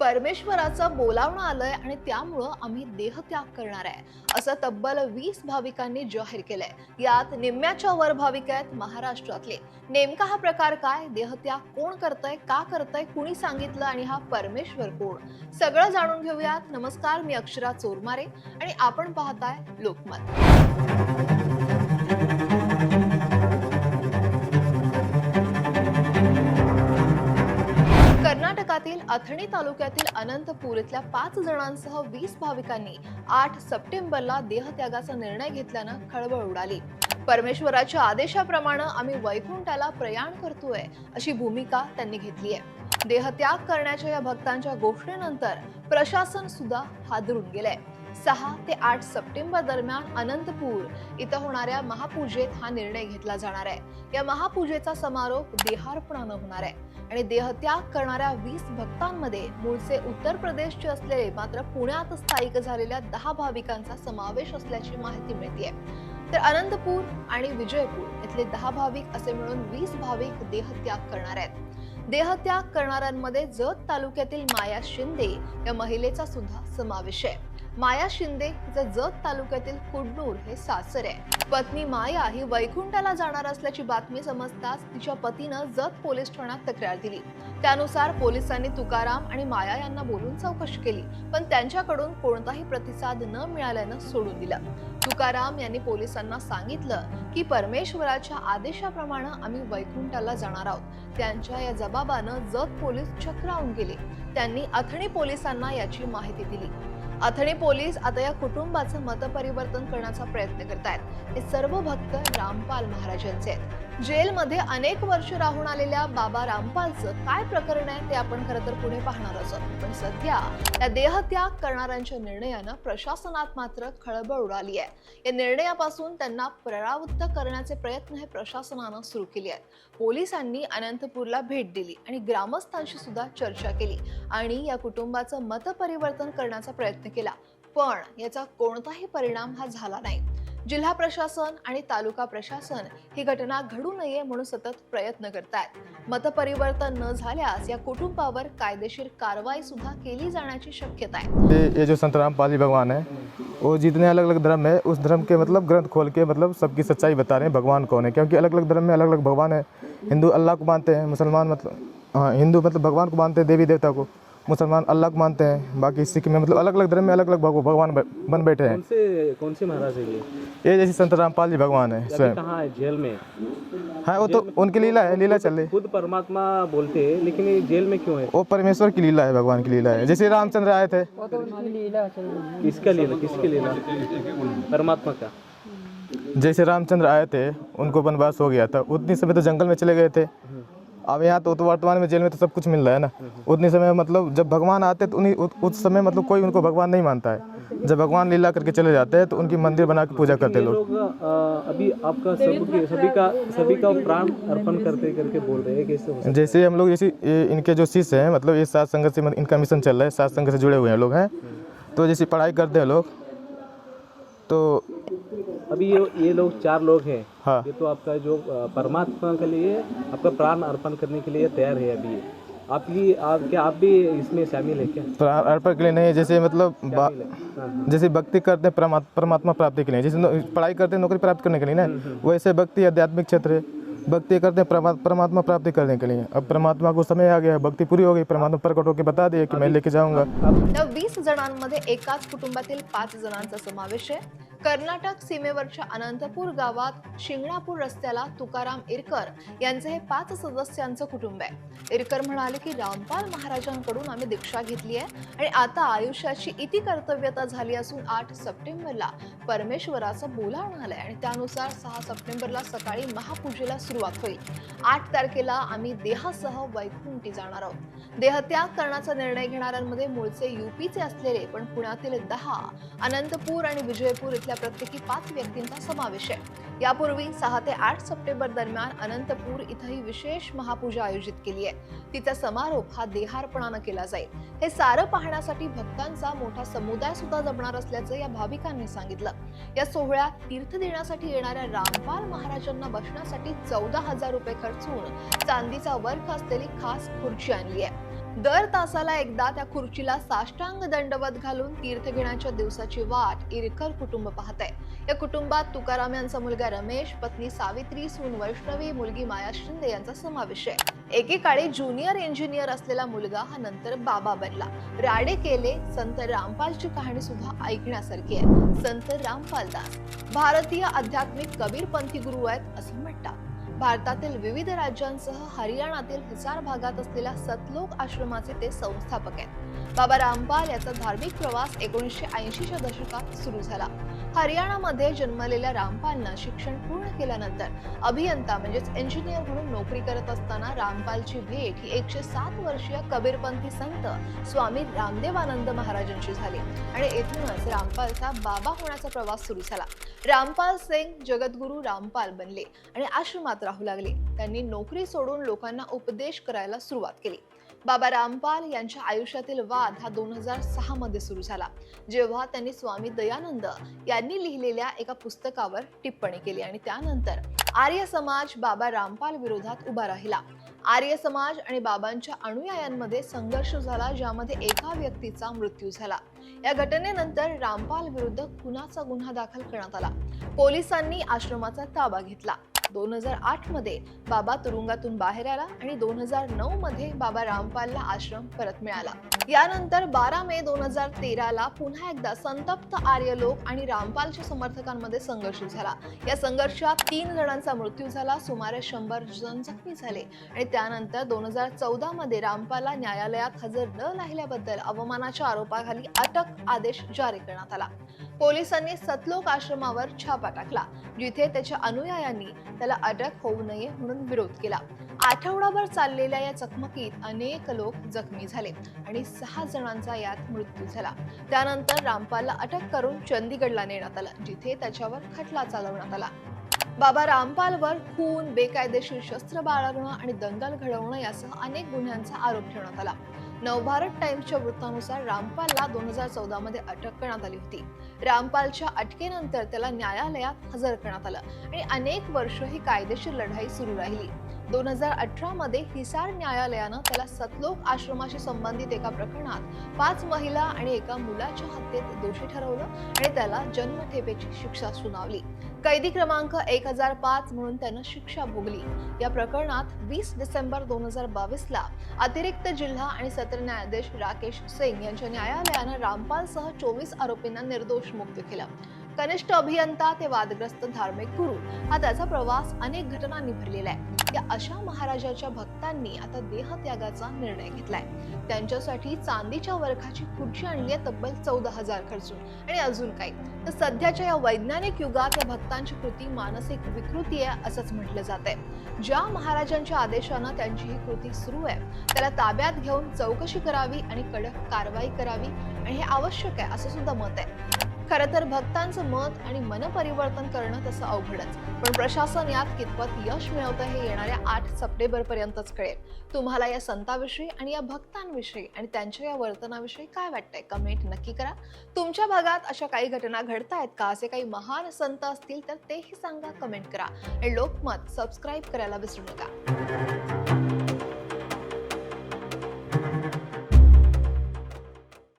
परमेश्वराचं बोलावणं आलंय आणि त्यामुळं आम्ही देहत्याग करणार आहे. असं तब्बल वीस भाविकांनी जाहीर केलंय. यात निम्म्याच्या वर भाविक आहेत महाराष्ट्रातले. नेमका हा प्रकार काय? देहत्याग कोण करतय? का करतय? कुणी सांगितलं? आणि हा परमेश्वर कोण? सगळं जाणून घेऊयात. नमस्कार मी अक्षरा चोरमारे आणि आपण पाहताय लोकमत. कर्नाटकातील अथणी तालुक्यातील अनंतपूर इथल्या पाच जणांसह वीस भाविकांनी आठ सप्टेंबरला देहत्यागाचा निर्णय घेतल्यानं खळबळ उडाली. परमेश्वराच्या आदेशाप्रमाणे आम्ही वैकुंठाला प्रयाण करतोय अशी भूमिका त्यांनी घेतली आहे. देहत्याग करण्याच्या या भक्तांच्या घोषणेनंतर प्रशासन सुद्धा हादरून गेलंय. सहा ते आठ सप्टेंबर दरम्यान अनंतपूर इथं होणाऱ्या महापूजेत हा निर्णय घेतला जाणार आहे. या महापूजेचा समारोप देहार्पणानं होणार आहे आणि देहत्याग करणाऱ्या वीस भक्तांमध्ये मूळचे उत्तर प्रदेशचे असलेले मात्र पुण्यात स्थायिक झालेल्या दहा भाविकांचा समावेश असल्याची माहिती मिळते तर अनंतपूर आणि विजयपूर इथले दहा भाविक असे मिळून वीस भाविक देहत्याग करणार आहेत. देहत्याग करणाऱ्यांमध्ये जत तालुक्यातील माया शिंदे या महिलेचा सुद्धा समावेश आहे. माया शिंदे हिचं जत तालुक्यातील कुडनूर हे सासर आहे. पत्नी माया ही वैकुंठाला जाणार असल्याची बातमी समजताच तिच्या पतीनं जत पोलीस ठाण्यात तक्रार दिली. त्यानुसार पोलिसांनी तुकाराम आणि माया यांना बोलून चौकशी केली पण त्यांच्याकडून कोणताही प्रतिसाद न मिळाल्यानं सोडून दिलं. तुकाराम यांनी पोलिसांना सांगितलं की परमेश्वराच्या आदेशाप्रमाणे आम्ही वैकुंठाला जाणार आहोत. त्यांच्या या जबाबानं जत पोलीस चक्रावून गेले. त्यांनी अथणी पोलिसांना याची माहिती दिली. अथणी पोलीस आता या कुटुंबाचं मतपरिवर्तन करण्याचा प्रयत्न करत आहेत हे सर्व भक्त रामपाल महाराजांचे आहेत. जेलमध्ये अनेक वर्ष राहून आलेल्या बाबा रामपालचं काय प्रकरण आहे ते आपण खरं तर पुढे पाहणार आहोत. पण सध्या या देहत्याग करणाऱ्यांच्या निर्णयानं प्रशासनात मात्र खळबळ उडाली आहे. या निर्णयापासून त्यांना परावृत्त करण्याचे प्रयत्न हे प्रशासनानं सुरू केले आहेत. पोलिसांनी अनंतपूरला भेट दिली आणि ग्रामस्थांशी सुद्धा चर्चा केली आणि या कुटुंबाचं मतपरिवर्तन करण्याचा प्रयत्न केला. पण याचा कोणताही परिणाम हा झाला नाही. जिल्हा प्रशासन आणि तालुका प्रशासन ही घटना घडू नये म्हणून सतत प्रयत्न करतायत. मतपरिवर्तन न झाल्यास या कुटुंबावर कायदेशीर कारवाई सुद्धा केली जाण्याची शक्यता आहे. ये जो संत रामपाल जी भगवान है वो जितने अलग अलग धर्म है उस धर्म के मतलब ग्रंथ खोल के मतलब सबकी सच्चाई बता रहे हैं भगवान कौन है। क्योंकि अलग अलग धर्म में अलग अलग भगवान है। हिंदू अल्लाह को मानते हैं मुसलमान मतलब हाँ हिंदू मतलब भगवान को मानते हैं देवी देवता को। मुसलमान अलग मानते हैं बाकी सिख में मतलब अलग अलग धर्म में अलग अलग भगवान बन बैठे हैं। कौन से कौन से महाराज है ये? ये जैसे संत रामपाल जी भगवान है स्वयं। कहाँ है? जेल में? हाँ वो तो उनकी लीला है लीला चल रही है। खुद परमात्मा बोलते हैं लेकिन ये जेल में क्यों है? वो परमेश्वर की लीला है भगवान की लीला है। जैसे रामचंद्र आए थे। किसका लीला किसकी लीला? परमात्मा का। जैसे रामचंद्र आए थे उनको वनवास हो गया था उतनी समय तो जंगल में चले गए थे। अब यहाँ तो, तो वर्तमान में जेल में तो सब कुछ मिल रहा है ना। उतनी समय मतलब जब भगवान आते तो उन्हीं उस समय मतलब कोई उनको भगवान नहीं मानता है। जब भगवान लीला करके चले जाते हैं तो उनकी मंदिर बना के पूजा करते हैं लोग। अभी आपका सबकी सभी का सभी का प्राण अर्पण करते करके बोल रहे हैं कैसे जैसे हम लोग जैसे इनके जो शिष्य हैं मतलब ये सात संगत से इनका मिशन चल रहा है सात संगत से जुड़े हुए हैं लोग हैं। तो जैसे पढ़ाई करते हैं लोग तो अभी ये ये लोग चार लोग हैं। हाँ। ये तो आपका जो परमात्मा के लिए आपका प्राण अर्पण करने के लिए तैयार है अभी। ये। आपकी आप क्या आप भी इसमें शामिल है क्या? प्राण अर्पण के लिए नहीं जैसे मतलब हाँ, हाँ। जैसे भक्ति करते हैं परमात्मा प्राप्ति के लिए। जैसे पढ़ाई करते हैं नौकरी प्राप्त करने के लिए ना। वैसे भक्ति आध्यात्मिक क्षेत्र है। भक्ति करते हैं परमा- परमात्मा प्राप्ति करने के लिए अब परमात्मा को समय आ गया है, भक्ति पूरी हो गई परमात्मा प्रकट होकर बता दिया कि मैं लेके जाऊँगा बीस वीस जणांमध्ये एकाच कुटुंबातील पाच जणांचा समावेश आहे कर्नाटक सीमेवरच्या अनंतपूर गावात शिंगणापूर रस्त्याला तुकाराम इरकर यांचे हे पाच सदस्यांचं कुटुंब आहे. इरकर म्हणाले की रामपाल महाराजांकडून आम्ही दीक्षा घेतली आहे आणि आता आयुष्याची इति कर्तव्यता झाली असून आठ सप्टेंबरला परमेश्वराचं बोलावणं आलंय आणि त्यानुसार सहा सप्टेंबरला सकाळी महापूजेला सुरुवात होईल. आठ तारखेला आम्ही देहासह वैकुंठी जाणार आहोत. देहत्याग करण्याचा निर्णय घेणाऱ्यांमध्ये मूळचे युपीचे असलेले पण पुण्यातील दहा अनंतपूर आणि विजयपूर इथल्या प्रत्येकी पाच व्यक्तींचा समावेश आहे. यापूर्वी सहा ते आठ सप्टेंबर दरम्यान अनंतपूर इथंही विशेष महापूजा आयोजित केली आहे. तिचा समारोप हा देहार्पणानं केला जाईल. हे सारं पाहण्यासाठी भक्तांचा मोठा समुदाय सुद्धा जमणार असल्याचं या भाविकांनी सांगितलं. या सोहळ्यात तीर्थ देण्यासाठी येणाऱ्या रामपाल महाराजांना बसण्यासाठी चौदा हजार रुपये खर्चून चांदीचा वर्ख असलेली खास खुर्ची आणली आहे. दर तासाला एकदा त्या खुर्चीला साष्टांग दंडवत घालून तीर्थ घेण्याच्या दिवसाची वाट इरकर कुटुंब पाहत आहे. या कुटुंबात तुकाराम यांचा मुलगा रमेश पत्नी सावित्री सून वैष्णवी मुलगी माया शिंदे यांचा समावेश आहे. एकेकाळी ज्युनियर इंजिनियर असलेला मुलगा हा नंतर बाबा बनला. राडे केले संत रामपालची कहाणी सुद्धा ऐकण्यासारखी आहे. संत रामपाल दास भारतीय आध्यात्मिक कबीरपंथी गुरु आहेत असं म्हणतात. भारतातील विविध राज्यांसह हरियाणातील हिसार भागात असलेल्या सतलोक आश्रमाचे ते संस्थापक आहेत. बाबा रामपाल याचा धार्मिक प्रवास एकोणीसशे ऐंशीच्या दशकात सुरू झाला. हरियाणामध्ये जन्मलेल्या रामपालनं शिक्षण पूर्ण केल्यानंतर अभियंता म्हणजेच इंजिनियर म्हणून नोकरी करत असताना रामपालची भेट ही एकशे सात वर्षीय कबीरपंथी संत स्वामी रामदेवानंद महाराजांची झाली आणि येथूनच रामपालचा बाबा होण्याचा प्रवास सुरू झाला. रामपाल सिंग जगद्गुरू रामपाल बनले आणि आश्रमात राहू लागले. त्यांनी नोकरी सोडून लोकांना उपदेश करायला सुरुवात केली. बाबा रामपाल यांच्या आयुष्यातील वाद हा दोन हजार सहा मध्ये सुरू झाला. जेव्हा त्यांनी स्वामी दयानंद यांनी लिहिलेल्या एका पुस्तकावर टिप्पणी केली आणि त्यानंतर आर्य समाज बाबा रामपाल विरोधात उभा राहिला. आर्य समाज आणि बाबांच्या अनुयायांमध्ये संघर्ष झाला ज्यामध्ये एका व्यक्तीचा मृत्यू झाला. या घटनेनंतर रामपाल विरुद्ध खुनाचा गुन्हा दाखल करण्यात आला. पोलिसांनी आश्रमाचा ताबा घेतला. दोन हजार आठमध्ये बाबा तुरुंगातून बाहेर आला आणि दोन हजार नऊ मध्ये बाबा रामपालला आश्रम परत मिळाला. यानंतर बारा मे दोन हजार तेराला पुन्हा एकदा संतप्त आर्य लोक आणि रामपालच्या समर्थकांमध्ये संघर्ष झाला. या संघर्षात तीन जणांचा मृत्यू झाला सुमारे शंभर जण जखमी झाले आणि त्यानंतर दोन हजार चौदा मध्ये रामपालला न्यायालयात हजर न राहिल्याबद्दल अवमानाच्या आरोपाखाली अटक आदेश जारी करण्यात आला. पोलिसांनी सतलोक आश्रमावर छापा टाकला. जिथे त्याच्या अनुयायांनी त्याला अटक होऊ नये म्हणून विरोध केला. आठवडाभर चाललेल्या या चकमकीत अनेक लोक जखमी झाले आणि सहा जणांचा यात मृत्यू झाला. त्यानंतर रामपालला अटक करून चंदीगडला नेण्यात आलं जिथे त्याच्यावर खटला चालवण्यात आला. बाबा रामपालवर खून बेकायदेशीर शस्त्र बाळगणं आणि दंगल घडवणं यासह अनेक गुन्ह्यांचा आरोप ठेवण्यात आला. नवभारत टाइम्सच्या वृत्तानुसार रामपालला दोन हजार चौदा मध्ये अटक करण्यात आली होती. रामपालच्या अटकेनंतर त्याला न्यायालयात हजर करण्यात आलं आणि अनेक वर्ष ही कायदेशीर लढाई सुरू राहिली. दोन हजार अठरा मध्ये हिसार न्यायालयानं त्याला सतलोक आश्रमाशी संबंधित एका प्रकरणात पाच महिला आणि एका मुलाच्या हत्येत दोषी ठरवलं आणि त्याला जन्मठेपेची शिक्षा सुनावली. कैदी क्रमांक एक हजार पाच म्हणून त्यानं शिक्षा भोगली. या प्रकरणात वीस डिसेंबर दोन हजार बावीसला अतिरिक्त जिल्हा आणि सत्र न्यायाधीश राकेश सिंग यांच्या न्यायालयानं रामपालसह चोवीस आरोपींना निर्दोष मुक्त केलं. कनिष्ठ अभियंता ते वादग्रस्त धार्मिक गुरु. हा त्याचा प्रवास अनेक घटनांनी भरलेला आहे. या अशा महाराजाच्या भक्तांनी आता देहत्यागाचा निर्णय घेतलाय. त्यांच्यासाठी चांदीच्या वर्खाची खुर्ची आणली आहे तब्बल चौदा हजार खर्चून. आणि अजून काही. तर सध्याच्या या वैज्ञानिक युगात या भक्तांची कृती मानसिक विकृती आहे असंच म्हटलं जात आहे. ज्या महाराजांच्या आदेशानं त्यांची ही कृती सुरू आहे त्याला ताब्यात घेऊन चौकशी करावी आणि कडक कारवाई करावी. आणि हे आवश्यक आहे असं सुद्धा मत आहे. खरं तर भक्तांचं मत आणि मनपरिवर्तन करणं तसं अवघडच. पण प्रशासन यात कितपत यश मिळवतं हे येणाऱ्या आठ सप्टेंबर पर्यंतच कळेल. तुम्हाला या संताविषयी आणि या भक्तांविषयी आणि त्यांच्या या वर्तनाविषयी काय वाटतंय? कमेंट नक्की करा. तुमच्या भागात अशा काही घटना घडतायत का? असे काही महान संत असतील तर तेही सांगा कमेंट करा. आणि लोकमत सबस्क्राईब करायला विसरू नका.